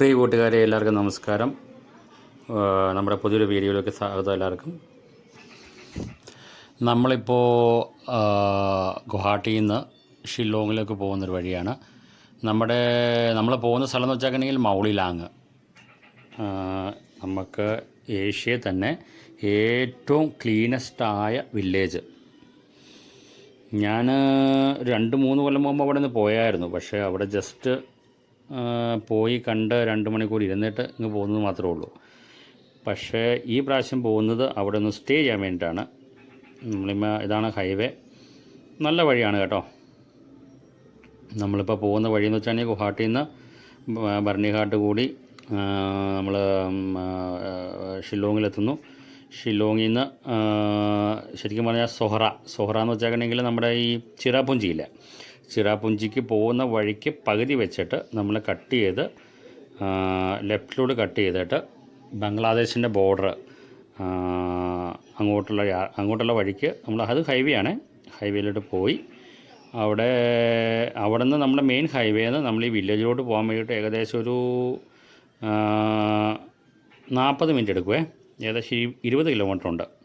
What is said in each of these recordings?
പ്രിയ കൂട്ടുകാരെ എല്ലാവർക്കും നമസ്കാരം. നമ്മുടെ പുതിയൊരു വീഡിയോയിലേക്ക് സ്വാഗതം എല്ലാവർക്കും. നമ്മളിപ്പോൾ ഗുവാഹട്ടിയിൽ നിന്ന് ഷില്ലോങ്ങിലേക്ക് പോകുന്നൊരു വഴിയാണ്. നമ്മുടെ നമ്മൾ പോകുന്ന സ്ഥലം എന്ന് വെച്ചാൽ മൗളിലാങ് നമുക്ക് ഏഷ്യയിൽ തന്നെ ഏറ്റവും ക്ലീനസ്റ്റ് ആയ വില്ലേജ്. ഞാൻ രണ്ട് മൂന്ന് കൊല്ലം മുമ്പ് അവിടെ നിന്ന് പോയായിരുന്നു. പക്ഷേ അവിടെ ജസ്റ്റ് പോയി കണ്ട് രണ്ട് മണിക്കൂർ ഇരുന്നിട്ട് ഇങ്ങ് പോകുന്നത് മാത്രമേ ഉള്ളൂ. പക്ഷേ ഈ പ്രാവശ്യം പോകുന്നത് അവിടെ ഒന്ന് സ്റ്റേ ചെയ്യാൻ വേണ്ടിയിട്ടാണ്. നമ്മളിമ്മ ഇതാണ് ഹൈവേ. നല്ല വഴിയാണ് കേട്ടോ. നമ്മളിപ്പോൾ പോകുന്ന വഴിയെന്ന് വെച്ചാൽ ഗുവാഹട്ടിയിൽ നിന്ന് ഭരണിഘാട്ട് കൂടി നമ്മൾ ഷില്ലോങ്ങിലെത്തുന്നു ഷില്ലോങ്ങിൽ നിന്ന് ശരിക്കും പറഞ്ഞാൽ സൊഹറ. സൊഹറ എന്ന് വെച്ചാൽ നമ്മുടെ ഈ ചിറാപുഞ്ചിയില്ലേ? ചിറാപുഞ്ചിക്ക് പോകുന്ന വഴിക്ക് പകുതി വെച്ചിട്ട് നമ്മൾ കട്ട് ചെയ്ത് ലെഫ്റ്റിലൂടെ കട്ട് ചെയ്തിട്ട് ബംഗ്ലാദേശിന്റെ ബോർഡർ അങ്ങോട്ടുള്ള അങ്ങോട്ടുള്ള വഴിക്ക് നമ്മൾ അത് ഹൈവേ ആണ് ഹൈവേയിലോട്ട് പോയി. അവിടെ അവിടെ നിന്ന് നമ്മുടെ മെയിൻ ഹൈവേ നിന്ന് നമ്മൾ ഈ വില്ലേജിലോട്ട് പോകാൻ വേണ്ടിയിട്ട് ഏകദേശം ഒരു നാൽപ്പത് മിനിറ്റ് എടുക്കുവേ. ഏകദേശം ഇരു- ഇരുപത് കിലോമീറ്റർ ഉണ്ട്.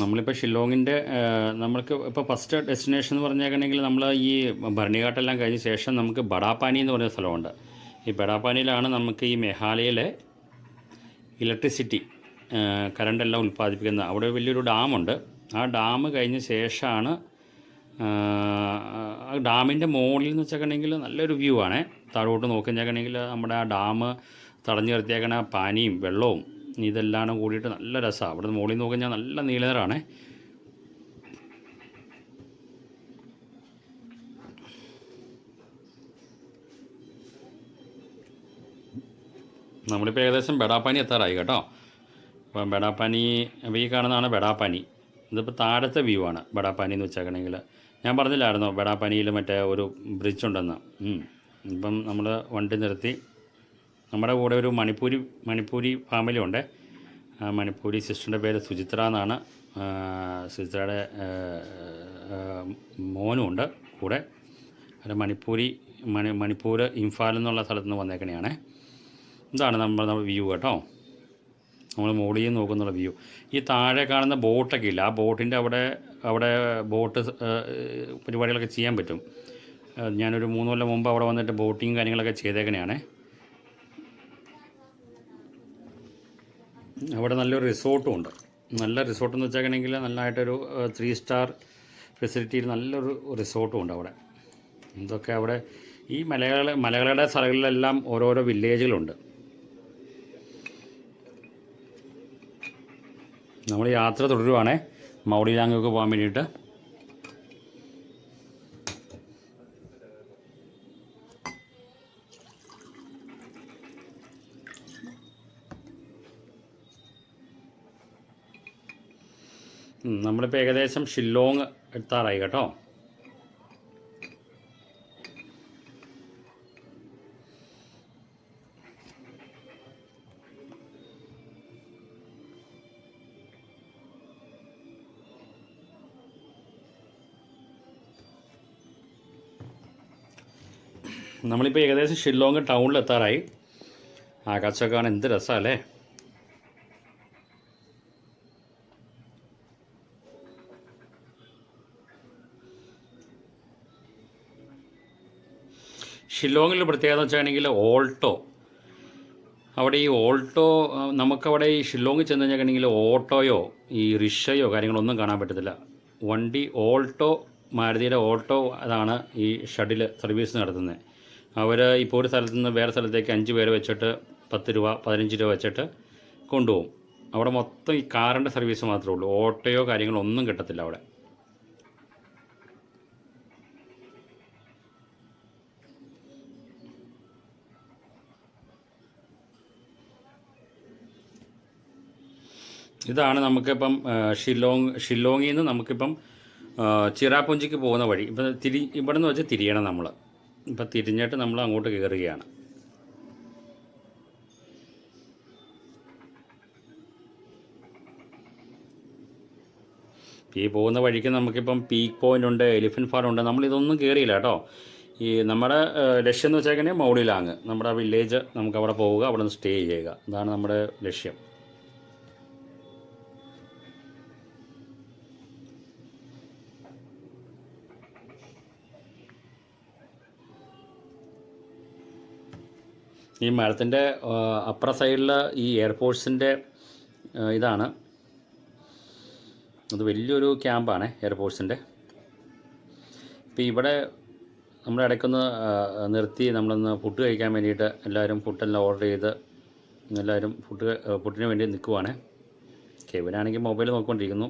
നമ്മളിപ്പോൾ ഷില്ലോങ്ങിന്റെ നമ്മൾക്ക് ഇപ്പോൾ ഫസ്റ്റ് ഡെസ്റ്റിനേഷൻ എന്ന് പറഞ്ഞേക്കണമെങ്കിൽ നമ്മൾ ഈ ഭരണിഘാട്ടെല്ലാം കഴിഞ്ഞ ശേഷം നമുക്ക് ബഡാപ്പാനി എന്ന് പറയുന്ന സ്ഥലമുണ്ട്. ഈ ബഡാപ്പാനിയിലാണ് നമുക്ക് ഈ മേഘാലയയിലെ ഇലക്ട്രിസിറ്റി കറണ്ടെല്ലാം ഉൽപ്പാദിപ്പിക്കുന്ന അവിടെ വലിയൊരു ഡാമുണ്ട്. ആ ഡാം കഴിഞ്ഞ ശേഷമാണ് ഡാമിന്റെ മുകളിൽ എന്ന് വെച്ചിട്ടുണ്ടെങ്കിൽ നല്ലൊരു വ്യൂ ആണ്. താഴോട്ട് നോക്കിക്കഴിഞ്ഞിട്ടുണ്ടെങ്കിൽ നമ്മുടെ ആ ഡാം തടഞ്ഞു നിർത്തിയേക്കണ പാനിയും വെള്ളവും ഇതെല്ലാം കൂടിയിട്ട് നല്ല രസമാണ് അവിടെ നിന്ന് മുകളിൽ നോക്കിക്കഴിഞ്ഞാൽ നല്ല നീലനിറാണേ നമ്മളിപ്പോൾ ഏകദേശം ബെഡാപ്പാനി എത്താറായി കേട്ടോ. അപ്പം ബെഡാപ്പാനി അപ്പോൾ ഈ കാണുന്നതാണ് ബെഡാപ്പാനി ഇതിപ്പോൾ താഴത്തെ വ്യൂ ആണ് ബെഡാപ്പാനി എന്ന് വെച്ചേക്കണമെങ്കിൽ ഞാൻ പറഞ്ഞില്ലായിരുന്നോ ബെഡാപ്പാനിയിൽ മറ്റേ ഒരു ബ്രിഡ്ജ് ഉണ്ടെന്ന്. ഇപ്പം നമ്മൾ വണ്ടി നിർത്തി നമ്മുടെ കൂടെ ഒരു മണിപ്പൂരി മണിപ്പൂരി ഫാമിലി ഉണ്ട്. മണിപ്പൂരി സിസ്റ്ററിന്റെ പേര് സുചിത്ര എന്നാണ്. സുചിത്രയുടെ ആ, ആ, മോനും ഉണ്ട് കൂടെ. അത് മണിപ്പൂരി മണി മണിപ്പൂർ ഇംഫാൽ എന്നുള്ള സ്ഥലത്ത് നിന്ന് വന്നേക്കണെയാണേ. ഇതാണ് നമ്മൾ നമ്മുടെ വ്യൂ കേട്ടോ. നമ്മൾ മുകളിൽ നിന്ന് നോക്കുന്നുള്ള വ്യൂ ഈ താഴെ കാണുന്ന ബോട്ടൊക്കെ ഇല്ല? ആ ബോട്ടിന്റെ അവിടെ അവിടെ ബോട്ട് പരിപാടികളൊക്കെ ചെയ്യാൻ പറ്റും. ഞാനൊരു മൂന്ന് കൊല്ലം മുമ്പ് അവിടെ വന്നിട്ട് ബോട്ടിങ് കാര്യങ്ങളൊക്കെ ചെയ്തേക്കണെയാണേ. അവിടെ നല്ലൊരു റിസോർട്ടും ഉണ്ട്. നല്ല റിസോർട്ട് എന്ന് വെച്ചാൽ നല്ലതായിട്ടൊരു ത്രീ സ്റ്റാർ ഫെസിലിറ്റിയിൽ നല്ലൊരു റിസോർട്ടും ഉണ്ട് അവിടെ. ഇതൊക്കെ അവിടെ ഈ മലകളെ മലകളുടെ സ്ഥലങ്ങളിലെല്ലാം ഓരോരോ വില്ലേജുകളുണ്ട്. നമ്മൾ യാത്ര തുടരുവാണേ. മൗഡിലാങ്ങൊക്കെ പോകാൻ വേണ്ടിയിട്ട്. നമ്മളിപ്പോൾ ഏകദേശം ഷില്ലോങ് എത്താറായി കേട്ടോ. നമ്മളിപ്പോൾ ഏകദേശം ഷില്ലോങ് ടൗണിൽ എത്താറായി ആകാശമൊക്കെ കാണാൻ എന്ത് രസമല്ലേ ഷില്ലോങ്ങിൽ പ്രത്യേകത വെച്ചാണെങ്കിൽ ഓൾട്ടോ. അവിടെ ഈ ഓൾട്ടോ നമുക്കവിടെ ഈ ഷില്ലോങ്ങിൽ ചെന്ന് കഴിഞ്ഞിട്ടുണ്ടെങ്കിൽ ഓട്ടോയോ ഈ റിക്ഷയോ കാര്യങ്ങളൊന്നും കാണാൻ പറ്റത്തില്ല. വണ്ടി ഓൾട്ടോ മാരുതിയുടെ ഓൾട്ടോ അതാണ് ഈ ഷഡിൽ സർവീസ് നടത്തുന്നത്. അവർ ഇപ്പോൾ ഒരു സ്ഥലത്ത് നിന്ന് വേറെ സ്ഥലത്തേക്ക് അഞ്ച് പേര് വെച്ചിട്ട് പത്ത് രൂപ പതിനഞ്ച് രൂപ വെച്ചിട്ട് കൊണ്ടുപോകും. അവിടെ മൊത്തം ഈ കാറിന്റെ സർവീസ് മാത്രമേ ഉള്ളൂ. ഓട്ടോയോ കാര്യങ്ങളോ ഒന്നും കിട്ടത്തില്ല അവിടെ. ഇതാണ് നമുക്കിപ്പം ഷില്ലോങ് ഷില്ലോങ്ങിൽ നിന്ന് നമുക്കിപ്പം ചിറാപുഞ്ചിക്ക് പോകുന്ന വഴി. ഇപ്പം തിരി ഇവിടെ നിന്ന് വെച്ച് തിരിയണം നമ്മൾ ഇപ്പം തിരിഞ്ഞിട്ട് നമ്മൾ അങ്ങോട്ട് കയറുകയാണ്. ഈ പോകുന്ന വഴിക്ക് നമുക്കിപ്പം പീക്ക് പോയിന്റ് ഉണ്ട് എലിഫന്റ് ഫാൾ ഉണ്ട്. നമ്മളിതൊന്നും കയറിയില്ല കേട്ടോ. ഈ നമ്മുടെ ലക്ഷ്യം എന്ന് വെച്ചാൽ മൗളിലാങ് നമ്മുടെ വില്ലേജ് നമുക്ക് അവിടെ പോവുക അവിടെ നിന്ന് സ്റ്റേ ചെയ്യുക. അതാണ് നമ്മുടെ ലക്ഷ്യം. ഈ മരത്തിന്റെ അപ്പുറ സൈഡിലെ ഈ എയർഫോഴ്സിന്റെ ഇതാണ്. അത് വലിയൊരു ക്യാമ്പാണ് എയർഫോഴ്സിന്റെ ഇപ്പോൾ ഇവിടെ നമ്മൾ ഇടയ്ക്കൊന്ന് നിർത്തി നമ്മളൊന്ന് ഫുഡ് കഴിക്കാൻ വേണ്ടിയിട്ട് എല്ലാവരും ഫുഡെല്ലാം ഓർഡർ ചെയ്ത് എല്ലാവരും ഫുഡ് ഫുഡിന് വേണ്ടി നിൽക്കുവാണ് കെവിനാണെങ്കിൽ മൊബൈൽ നോക്കിക്കൊണ്ടിരിക്കുന്നു.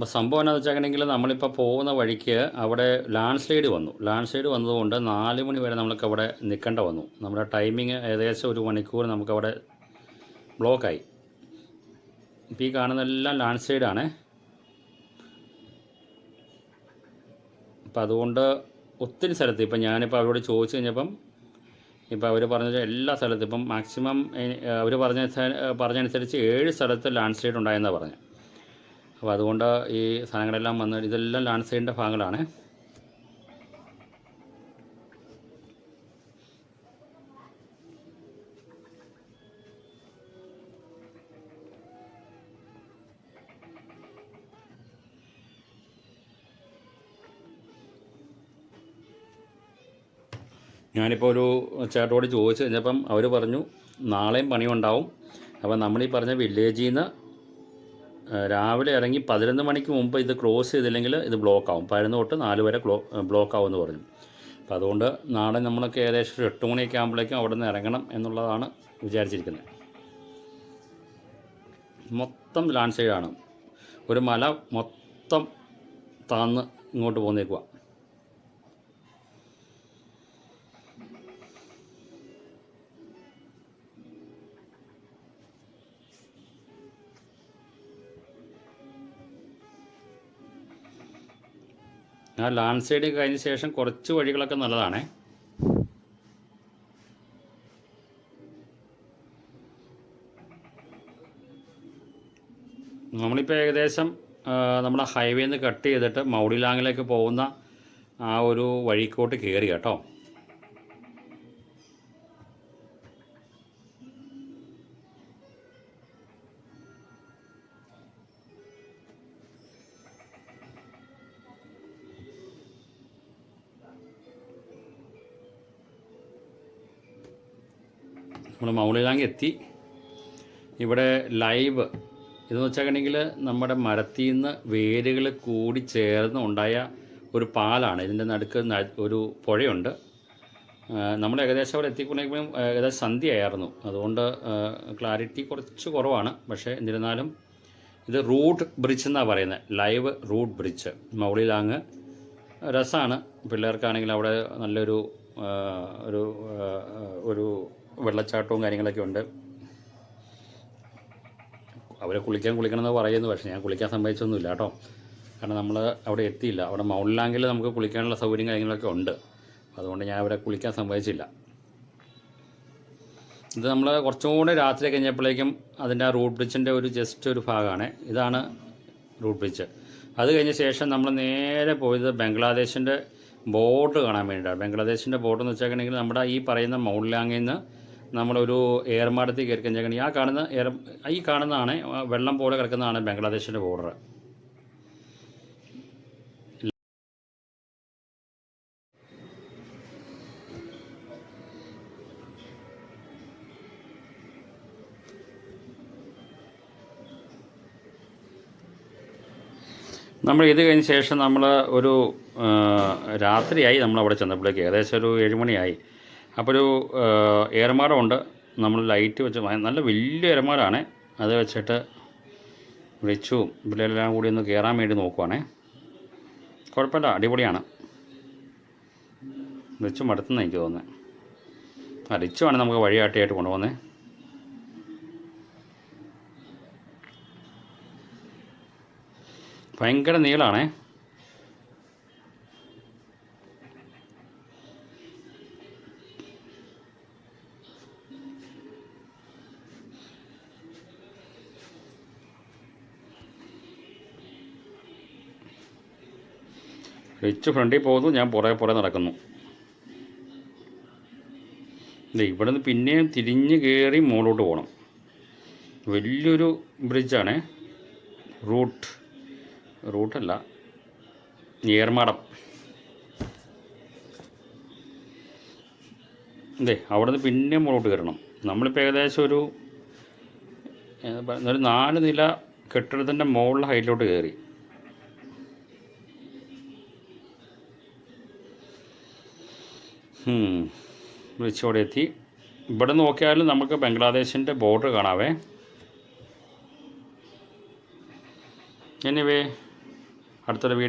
അപ്പോൾ സംഭവം എന്താണെന്ന് വെച്ചിട്ടുണ്ടെങ്കിൽ നമ്മളിപ്പോൾ പോകുന്ന വഴിക്ക് അവിടെ ലാൻഡ് സ്ലൈഡ് വന്നു. ലാൻഡ് സ്ലൈഡ് വന്നതുകൊണ്ട് നാല് മണി വരെ നമ്മൾക്ക് അവിടെ നിൽക്കേണ്ട വന്നു. നമ്മുടെ ടൈമിങ് ഏകദേശം ഒരു മണിക്കൂർ നമുക്കവിടെ ബ്ലോക്കായി ഇപ്പോൾ ഈ കാണുന്നതെല്ലാം ലാൻഡ് സ്ലൈഡാണ് അപ്പോൾ അതുകൊണ്ട് ഒത്തിരി സ്ഥലത്ത് ഇപ്പം ഞാനിപ്പോൾ അവരോട് ചോദിച്ചു കഴിഞ്ഞപ്പം ഇപ്പോൾ അവർ പറഞ്ഞ എല്ലാ സ്ഥലത്തും ഇപ്പം മാക്സിമം അവർ പറഞ്ഞ പറഞ്ഞനുസരിച്ച് ഏഴ് സ്ഥലത്ത് ലാൻഡ് സ്ലൈഡ് ഉണ്ടായെന്നാണ് പറഞ്ഞത്. അപ്പോൾ അതുകൊണ്ട് ഈ സാധനങ്ങളെല്ലാം വന്ന് ഇതെല്ലാം ലാൻഡ് സൈഡിന്റെ ഭാഗങ്ങളാണ്. ഞാനിപ്പോൾ ഒരു ചേട്ടനോട് ചോദിച്ചു കഴിഞ്ഞപ്പം അവർ പറഞ്ഞു നാളെയും പണിയുണ്ടാവും. അപ്പം നമ്മൾ ഈ പറഞ്ഞ വില്ലേജിൽ നിന്ന് രാവിലെ ഇറങ്ങി പതിനൊന്ന് മണിക്ക് മുമ്പ് ഇത് ക്ലോസ് ചെയ്തില്ലെങ്കിൽ ഇത് ബ്ലോക്ക് ആവും. പതിനൊന്ന് തൊട്ട് നാല് വരെ ക്ലോ ബ്ലോക്ക് ആവും എന്ന് പറഞ്ഞു. അപ്പോൾ അതുകൊണ്ട് നാളെ നമ്മളൊക്കെ ഏകദേശം ഒരു എട്ട് മണിയൊക്കെ ആകുമ്പോഴേക്കും അവിടെ നിന്ന് ഇറങ്ങണം എന്നുള്ളതാണ് വിചാരിച്ചിരിക്കുന്നത്. മൊത്തം ലാൻഡ് സൈഡാണ് ഒരു മല മൊത്തം താന്ന് ഇങ്ങോട്ട് പോന്നേക്കുക ആ ലാൻഡ് സൈഡ് കഴിഞ്ഞ ശേഷം കുറച്ച് വഴികളൊക്കെ നല്ലതാണേ. നമ്മളിപ്പോൾ ഏകദേശം നമ്മുടെ ഹൈവേയിൽ നിന്ന് കട്ട് ചെയ്തിട്ട് മൗഡിലാങ്ങിലേക്ക് പോകുന്ന ആ ഒരു വഴിക്കോട്ട് കയറി കേട്ടോ. നമ്മൾ മൗളിലാങ് എത്തി ഇവിടെ ലൈവ്. ഇതെന്ന് വെച്ചാൽ നമ്മുടെ മരത്തിൽ നിന്ന് വേരുകൾ കൂടി ചേർന്ന് ഉണ്ടായ ഒരു പാലാണ്. ഇതിന്റെ നടുക്ക് ഒരു പുഴയുണ്ട്. നമ്മൾ ഏകദേശം അവിടെ എത്തിക്കൊണ്ടെങ്കിലും ഏകദേശം സന്ധ്യയായിരുന്നു. അതുകൊണ്ട് ക്ലാരിറ്റി കുറച്ച് കുറവാണ്. പക്ഷേ എന്നിരുന്നാലും ഇത് റൂട്ട് ബ്രിഡ്ജ് എന്നാണ് പറയുന്നത്. Live root bridge. മൗളിലാങ് രസമാണ് പിള്ളേർക്കാണെങ്കിൽ അവിടെ നല്ലൊരു ഒരു ഒരു വെള്ളച്ചാട്ടവും കാര്യങ്ങളൊക്കെ ഉണ്ട്. അവരെ കുളിക്കാൻ കുളിക്കണം എന്ന് പറയുന്നു. പക്ഷേ ഞാൻ കുളിക്കാൻ സമ്മതിച്ചൊന്നുമില്ല കേട്ടോ. കാരണം നമ്മൾ അവിടെ എത്തിയില്ല. അവിടെ മൗണ്ടിലാങ്കിൽ നമുക്ക് കുളിക്കാനുള്ള സൗകര്യം കാര്യങ്ങളൊക്കെ ഉണ്ട്. അതുകൊണ്ട് ഞാൻ അവിടെ കുളിക്കാൻ സമ്മതിച്ചില്ല. ഇത് നമ്മൾ കുറച്ചും കൂടി രാത്രി കഴിഞ്ഞപ്പോഴേക്കും അതിന്റെ ആ റൂട്ട് ബ്രിഡ്ജിന്റെ ഒരു ജസ്റ്റ് ഒരു ഭാഗമാണ്. ഇതാണ് റൂട്ട് ബ്രിഡ്ജ്. അത് കഴിഞ്ഞ ശേഷം നമ്മൾ നേരെ പോയത് ബംഗ്ലാദേശിന്റെ ബോട്ട് കാണാൻ വേണ്ടിയിട്ടാണ്. ബംഗ്ലാദേശിന്റെ ബോട്ട് എന്ന് വെച്ചിട്ടുണ്ടെങ്കിൽ നമ്മുടെ ഈ പറയുന്ന മൗണ്ടിലാങ്ങിൽ നിന്ന് നമ്മളൊരു ഏർമാടത്തിൽ കയറി കഴിഞ്ഞാൽ ആ കാണുന്ന ഏർ ഈ കാണുന്നതാണ് വെള്ളം പോലെ കിടക്കുന്നതാണ് ബംഗ്ലാദേശിന്റെ ബോർഡർ നമ്മൾ ഇത് കഴിഞ്ഞ ശേഷം നമ്മൾ ഒരു രാത്രിയായി നമ്മൾ അവിടെ ചെന്നപ്പോഴേക്ക് ഏകദേശം ഒരു ഏഴുമണിയായി. അപ്പോൾ ഒരു ഏർമാടമുണ്ട് നമ്മൾ ലൈറ്റ് വെച്ച് നല്ല വലിയ ഏർമാടാണ് അത് വെച്ചിട്ട് റിച്ചും പിള്ളേരെല്ലാം കൂടി ഒന്ന് കയറാൻ വേണ്ടി നോക്കുവാണേ. കുഴപ്പമില്ല അടിപൊളിയാണ്. റിച്ചു മടുത്തുന്ന എനിക്ക് തോന്നുന്നത് ആ റിച്ചുവാണ് നമുക്ക് വഴിയാട്ടിയായിട്ട് കൊണ്ടുപോകുന്നത് ഭയങ്കര നീളാണേ. റിച്ച് ഫ്രണ്ടിൽ പോകുന്നു ഞാൻ പുറകെ പുറകെ നടക്കുന്നു. ഇവിടെ നിന്ന് പിന്നെയും തിരിഞ്ഞ് കയറി മുകളിലോട്ട് പോകണം. വലിയൊരു ബ്രിഡ്ജാണ് റൂട്ട് റൂട്ടല്ല ഏർമാടം. അതെ അവിടെ നിന്ന് പിന്നെ മുകളിലോട്ട് കയറണം. നമ്മളിപ്പോൾ ഏകദേശം ഒരു ഒരു നാല് നില കെട്ടിടത്തിന്റെ മുകളിലെ ഹൈറ്റിലോട്ട് കയറി. വിളിച്ചോടെ എത്തി ഇവിടെ നോക്കിയാലും നമുക്ക് ബംഗ്ലാദേശിന്റെ ബോർഡർ കാണാവേ. എനിവേ അടുത്തൊരു വീഡിയോ